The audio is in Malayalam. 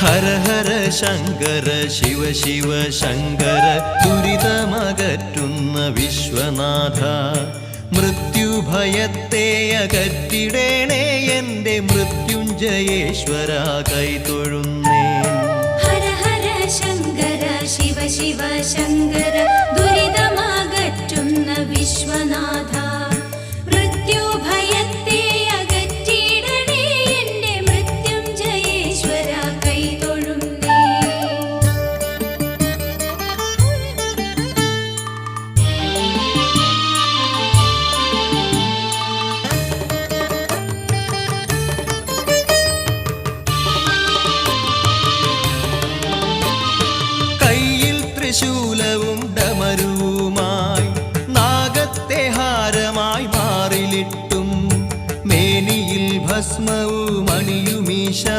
ഹര ഹര ശങ്കര ശിവ ശിവ ശങ്കര ദുരിതമകറ്റുന്ന വിശ്വനാഥ. മൃത്യുഭയത്തെ അകറ്റിടേണേ എന്റെ മൃത്യുഞ്ജയേശ്വര കൈതൊഴുന്നേ ഹര ഹര ശങ്കര ശിവ ശിവ ശങ്കര ദുരിതമകറ്റുന്ന വിശ്വനാഥ. अस्मौ मणिमीषा